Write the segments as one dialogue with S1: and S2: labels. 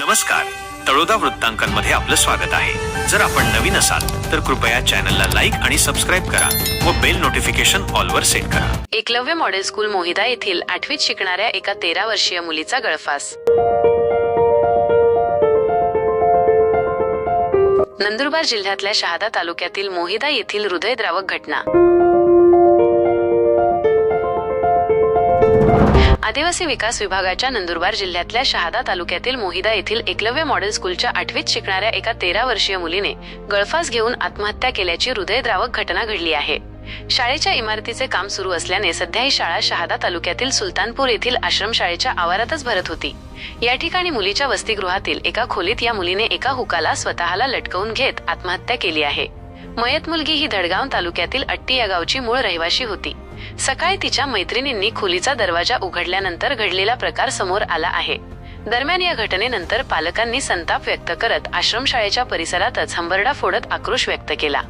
S1: नमस्कार. तळोदा वृत्तांकनमध्ये आपलं स्वागत आहे. जर आपण नवीन असाल तर कृपया चॅनलला लाईक आणि सबस्क्राईब करा व बेल नोटिफिकेशन ऑलवर सेट करा.
S2: एकलव्य मॉडेल स्कूल मोहिदा येथील आठवीत शिकणाऱ्या एका तेरा वर्षीय मुलीचा गळफास. नंदुरबार जिल्ह्यातल्या शहादा तालुक्यातील मोहिदा येथील हृदयद्रावक घटना. आदिवासी विकास विभागाच्या नंदुरबार जिल्ह्यातल्या शहादा तालुक्यातील मोहिदा येथील एकलव्य मॉडेल स्कूलच्या आठवीत शिकणाऱ्या एका तेरा वर्षीय मुलीने गळफास घेऊन आत्महत्या केल्याची हृदयद्रावक घटना घडली आहे. शाळेच्या इमारतीचे काम सुरू असल्याने सध्या ही शाळा शहादा तालुक्यातील सुलतानपूर येथील आश्रमशाळेच्या आवारातच भरत होती. या ठिकाणी मुलीच्या वसतिगृहातील एका खोलीत या मुलीने एका हुकाला स्वतःला लटकवून घेत आत्महत्या केली आहे. मयत मुलगी ही धडगाव तालुक्यातील अट्टी या गावची मूळ रहिवाशी होती. सकाळी तिच्या मैत्रिणींनी खोलीचा दरवाजा उघडल्यानंतर घडलेला प्रकार समोर आला आहे. दरम्यान या घटनेनंतर पालकांनी संताप व्यक्त करत आश्रमशाळेच्या परिसरातच हंबरडा फोडत आक्रोश व्यक्त केला.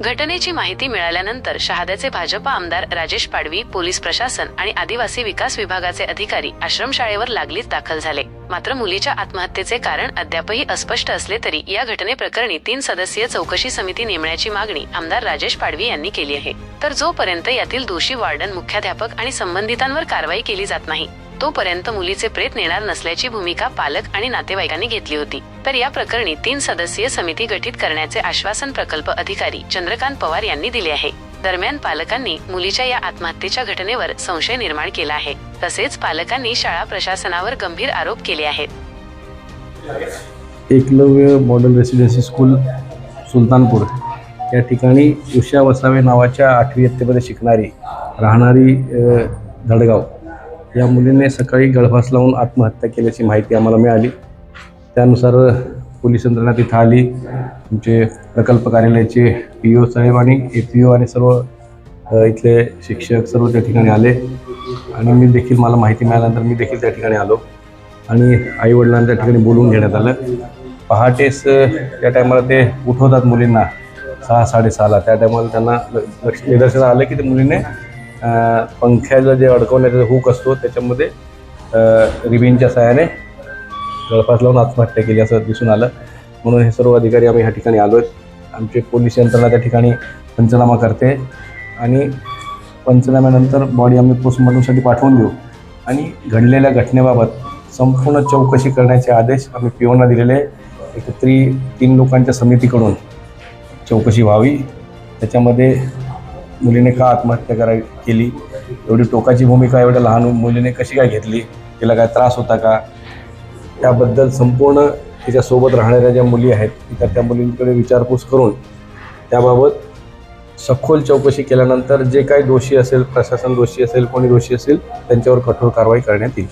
S2: घटनेची माहिती मिळाल्यानंतर शहाद्याचे भाजपा आमदार राजेश पाडवी पोलीस प्रशासन आणि आदिवासी विकास विभागाचे अधिकारी आश्रमशाळेवर लागलीच दाखल झाले. मात्र मुलीच्या आत्महत्येचे कारण अद्यापही अस्पष्ट असले तरी या घटनेप्रकरणी तीन सदस्यीय चौकशी समिती नेमण्याची मागणी आमदार राजेश पाडवी यांनी केली आहे. तर जोपर्यंत यातील दोषी वार्डन मुख्याध्यापक आणि संबंधितांवर कारवाई केली जात नाही तोपर्यंत मुलीचे प्रेत नेणार नसल्याची भूमिका पालक आणि नातेवाईकांनी घेतली होती. तर या प्रकरणी तीन सदस्यीय समिती गठीत करण्याचे आश्वासन प्रकल्प अधिकारी चंद्रकांत पवार यांनी दिले आहे. दरम्यान पालकांनी मुलीच्या या आत्महत्येच्या घटनेवर संशय निर्माण केला आहे. तसेच पालकांनी शाळा प्रशासनावर गंभीर आरोप केले आहेत.
S3: Eklavya model residency school Sultanpur. या ठिकाणी उषा वसावे नावाच्या आठवी इयत्तेमध्ये शिकणारी राहणारी धडगाव. या मुलीने सकाळी गळफास लावून आत्महत्या केल्याची माहिती आम्हाला मिळाली. त्यानुसार पोलीस यंत्रणा तिथं आली. तुमचे प्रकल्प कार्यालयाचे पी ओ साहेब आणि ए पी ओ आणि सर्व इथले शिक्षक सर्व त्या ठिकाणी आले. आणि मी देखील मला माहिती मिळाल्यानंतर मी देखील त्या ठिकाणी आलो. आणि आईवडिलांना त्या ठिकाणी बोलवून घेण्यात आलं. पहाटेच त्या टायमाला ते उठवतात मुलींना. सहा साडेसहाला. त्या टायमाला त्यांना लक्ष निदर्शनात आलं की ते मुलीने पंख्याला जे अडकवण्याचा हुक असतो त्याच्यामध्ये रिबिनच्या सहाय्याने गळफास लावून आत्महत्या केली असं दिसून आलं. म्हणून हे सर्व अधिकारी आम्ही ह्या ठिकाणी आलो आहेत आमचे पोलीस यंत्रणा त्या ठिकाणी पंचनामा करते. आणि पंचनाम्यानंतर बॉडी आम्ही पोस्टमॉर्टमसाठी पाठवून देऊ. आणि घडलेल्या घटनेबाबत संपूर्ण चौकशी करण्याचे आदेश आम्ही पिओना दिलेले आहे. तीन लोकांच्या समितीकडून चौकशी व्हावी. त्याच्यामध्ये मुलीने का आत्महत्या कराय केली? एवढी टोकाची भूमिका एवढ्या लहान मुलीने कशी काय घेतली? तिला काय त्रास होता का? त्याबद्दल संपूर्ण तिच्यासोबत राहणाऱ्या ज्या मुली आहेत त्या त्या मुलींकडे विचारपूस करून त्याबाबत सखोल चौकशी केल्यानंतर जे काही दोषी असेल प्रशासन दोषी असेल कोणी दोषी असेल त्यांच्यावर कठोर कारवाई करण्यात येईल.